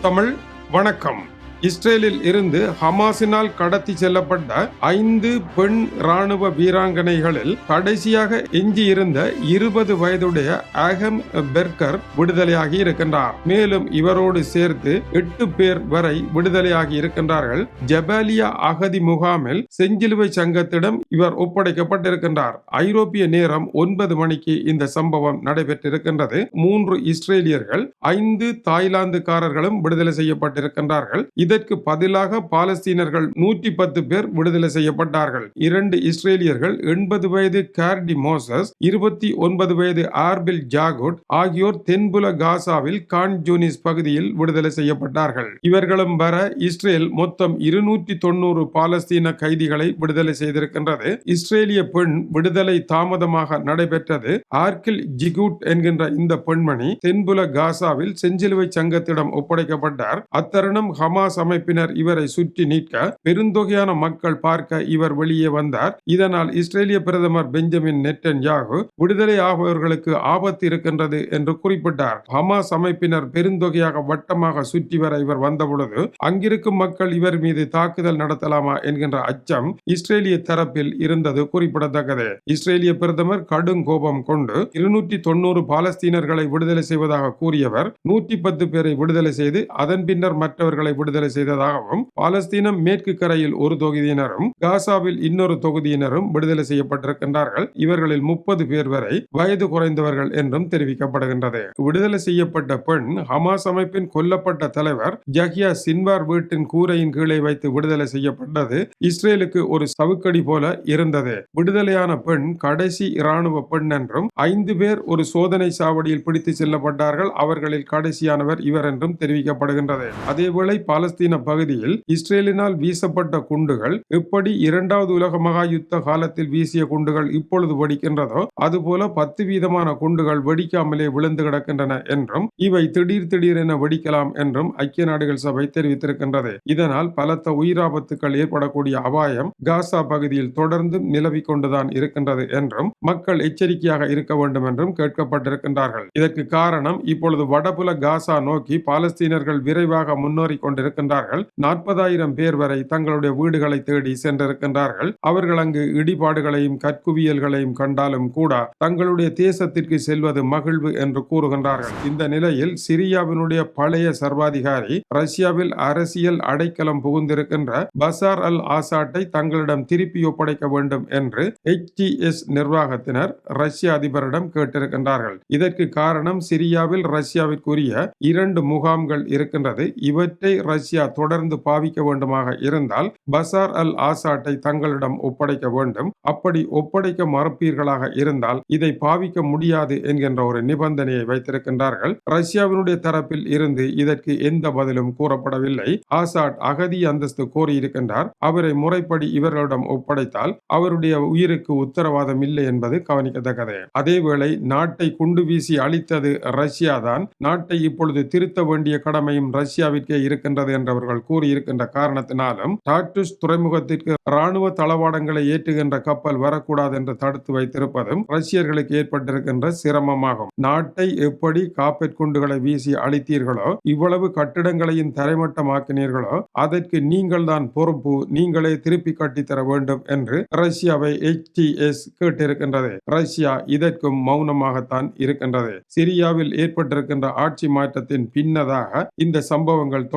தமிழ் வணக்கம். இஸ்ரேலில் இருந்து ஹமாஸினால் கடத்தி செல்லப்பட்ட ஐந்து பெண் ராணுவ வீராங்கனைகளில் கடைசியாக எஞ்சியிருந்த இருபது வயதுடைய அகம் பெர்கர் விடுதலையாகி இருக்கின்றார். மேலும் இவரோடு சேர்த்து எட்டு பேர் வரை விடுதலையாகி இருக்கின்றார்கள். ஜபாலியா அகதி முகாமில் செஞ்சிலுவை சங்கத்திடம் இவர் ஒப்படைக்கப்பட்டிருக்கின்றார். ஐரோப்பிய நேரம் ஒன்பது மணிக்கு இந்த சம்பவம் நடைபெற்றிருக்கின்றது. மூன்று இஸ்ரேலியர்கள் ஐந்து தாய்லாந்துக்காரர்களும் விடுதலை செய்யப்பட்டிருக்கின்றார்கள். இது இதற்கு பதிலாக பாலஸ்தீனர்கள் நூற்றி பத்து பேர் விடுதலை செய்யப்பட்டார்கள். இரண்டு இஸ்ரேலியர்கள் எண்பது வயது கார்டி மோசஸ் இருபத்தி ஒன்பது வயது ஆர்பில் ஜாகுட் ஆகியோர் தென்புல காசாவில் கான் ஜூனிஸ் பகுதியில் விடுதலை செய்யப்பட்டார்கள். இவர்களும் வர இஸ்ரேல் மொத்தம் இருநூற்றி தொண்ணூறு பாலஸ்தீன கைதிகளை விடுதலை செய்திருக்கின்றது. இஸ்ரேலிய பெண் விடுதலை தாமதமாக நடைபெற்றது. ஆர்கில் ஜிகூட் என்கின்ற இந்த பெண்மணி தென்புல காசாவில் செஞ்சிலுவை சங்கத்திடம் ஒப்படைக்கப்பட்டார். அத்தருணம் ஹமாஸ் அமைப்பினர் இவரை சுற்றி நிற்க பெருந்தொகையான மக்கள் பார்க்க இவர் வெளியே வந்தார். இதனால் இஸ்ரேலிய பிரதமர் பெஞ்சமின் நெட்டன் யாகு விடுதலை ஆபவர்களுக்கு ஆபத்து இருக்கின்றது என்று குறிப்பிட்டார். ஹமாஸ் அமைப்பினர் பெருந்தொகையாக வட்டமாக சுற்றி வர இவர் வந்தபொழுது அங்கிருக்கும் மக்கள் இவர் மீது தாக்குதல் நடத்தலாமா? என்கின்ற அச்சம் இஸ்ரேலிய தரப்பில் இருந்தது குறிப்பிடத்தக்கது. இஸ்ரேலிய பிரதமர் கடும் கோபம் கொண்டு இருநூற்றி தொண்ணூறு பாலஸ்தீனர்களை விடுதலை செய்வதாக கூறியவர் நூற்றி பத்து பேரை விடுதலை செய்து அதன் பின்னர் மற்றவர்களை விடுதலை செய்ததாகவும் பாலஸ்தீனம் மேற்கு கரையில் ஒரு தொகுதியினரும் காசாவில் இன்னொரு தொகுதியினரும் விடுதலை செய்யப்பட்டிருக்கின்றார்கள். இவர்களில் முப்பது பேர் வரை வயது குறைந்தவர்கள் என்றும் தெரிவிக்கப்படுகின்றது. விடுதலை செய்யப்பட்ட பெண் ஹமாஸ் அமைப்பின் கொல்லப்பட்ட தலைவர் ஜஹியா சின்வார் வீட்டின் கூரையின் கீழே வைத்து விடுதலை செய்யப்பட்டது இஸ்ரேலுக்கு ஒரு சவுக்கடி போல இருந்தது. விடுதலையான பெண் கடைசி இராணுவ பெண் என்றும் ஐந்து பேர் ஒரு சோதனை சாவடியில் பிடித்து செல்லப்பட்டார்கள். அவர்களில் கடைசியானவர் இவர் என்றும் தெரிவிக்கப்படுகின்றது. அதேவேளை பாலஸ்தீன பகுதியில் இஸ்ரேலினால் வீசப்பட்ட குண்டுகள் எப்படி இரண்டாவது உலக மகா யுத்த காலத்தில் வீசிய குண்டுகள் இப்பொழுது வெடிக்கின்றதோ அதுபோல பத்து வீதமான குண்டுகள் வெடிக்காமலே விழுந்து கிடக்கின்றன என்றும் இவை திடீர் திடீரென வெடிக்கலாம் என்றும் ஐக்கிய நாடுகள் சபை தெரிவித்திருக்கின்றது. இதனால் பலத்த உயிராபத்துக்கள் ஏற்படக்கூடிய அபாயம் காசா பகுதியில் தொடர்ந்து நிலவிக் கொண்டுதான் இருக்கின்றது என்றும் மக்கள் எச்சரிக்கையாக இருக்க வேண்டும் என்றும் கேட்கப்பட்டிருக்கின்றார்கள். இதற்கு காரணம் இப்பொழுது வடபுல காசா நோக்கி பாலஸ்தீனர்கள் விரைவாக முன்னேறி இருக்கின்றார்கள். நாற்பதாயிரம் பேர் வரை தங்களுடைய வீடுகளை தேடி சென்றிருக்கின்றார்கள். அவர்கள் அங்கு இடிபாடுகளையும் கற்குவியல்களையும் கண்டாலும் கூட தங்களுடைய தேசத்திற்கு செல்வது மகிழ்வு என்று கூறுகின்றார்கள். இந்த நிலையில் சிரியாவினுடைய பழைய சர்வாதிகாரி ரஷ்யாவில் அரசியல் அடைக்கலம் புகுந்திருக்கின்ற பசார் அல் ஆசாட்டை தங்களிடம் திருப்பி ஒப்படைக்க வேண்டும் என்று HTS நிர்வாகத்தினர் ரஷ்ய அதிபரிடம் கேட்டிருக்கின்றார்கள். இதற்கு காரணம் சிரியாவில் ரஷ்யாவிற்குரிய இரண்டு முகாம்கள் இருக்கின்றது. இவற்றை ரஷ்யா தொடர்ந்து பாவிக்க வேண்டுமாக இருந்தால் பசார் அல் ஆசாட்டை தங்களிடம் ஒப்படைக்க வேண்டும். அப்படி ஒப்படைக்க மறுப்பீர்களாக இருந்தால் இதை பாவிக்க முடியாது என்கின்ற ஒரு நிபந்தனையை வைத்திருக்கின்றார்கள். ரஷ்யாவினுடைய தரப்பில் இருந்து இதற்கு எந்த பதிலும் கூறப்படவில்லை. ஆசாட் அகதி அந்தஸ்து கோரியிருக்கின்றார். அவரை முறைப்படி இவர்களிடம் ஒப்படைத்தால் அவருடைய உயிருக்கு உத்தரவாதம் இல்லை என்பது கவனிக்கத்தக்கது. அதேவேளை நாட்டை குண்டு வீசி அழித்தது ரஷ்யா தான் நாட்டை இப்பொழுது திருத்த வேண்டிய கடமையும் ரஷ்யாவிற்கே இருக்கின்றது என்றவர்கள் கூறியிருக்கின்ற காரணத்தினாலும் டாக்டுஸ் துறைமுகத்திற்கு ராணுவ தளவாடங்களை ஏற்றுகின்ற கப்பல் வரக்கூடாது என்று தடுத்து வைத்திருப்பதும் ரஷ்யர்களுக்கு ஏற்பட்டிருக்கின்ற சிரமமாகும். நாட்டை எப்படி காப்பெட் குண்டுகளை வீசி அழித்தீர்களோ இவ்வளவு கட்டிடங்களையும் தரைமட்டமாக்கினீர்களோ அதற்கு நீங்கள் தான் பொறுப்பு நீங்களே திருப்பி கட்டித்தர வேண்டும் என்று ரஷ்யாவை எச்டிஎஸ் கேட்டிருக்கின்றது. ரஷ்யா இதற்கும் மௌனமாகத்தான் இருக்கின்றது. சிரியாவில் ஏற்பட்டிருக்கின்ற ஆட்சி மாற்றத்தின் பின்னதாக இந்த சம்பவங்கள்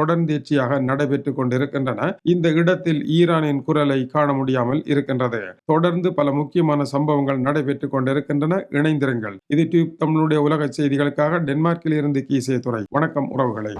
தொடர்ச்சியாக நடைபெற்றுக் கொண்டிருக்கின்றன. இந்த இடத்தில் ஈரானின் குரலை காண முடியாமல் இருக்கின்றது. தொடர்ந்து பல முக்கியமான சம்பவங்கள் நடைபெற்றுக் கொண்டிருக்கின்றன. இணைந்திருங்கள். இது டியூப் தமிழுடைய உலக செய்திகளுக்காக டென்மார்க்கில் இருந்து கீசே துறை. வணக்கம் உறவுகளை.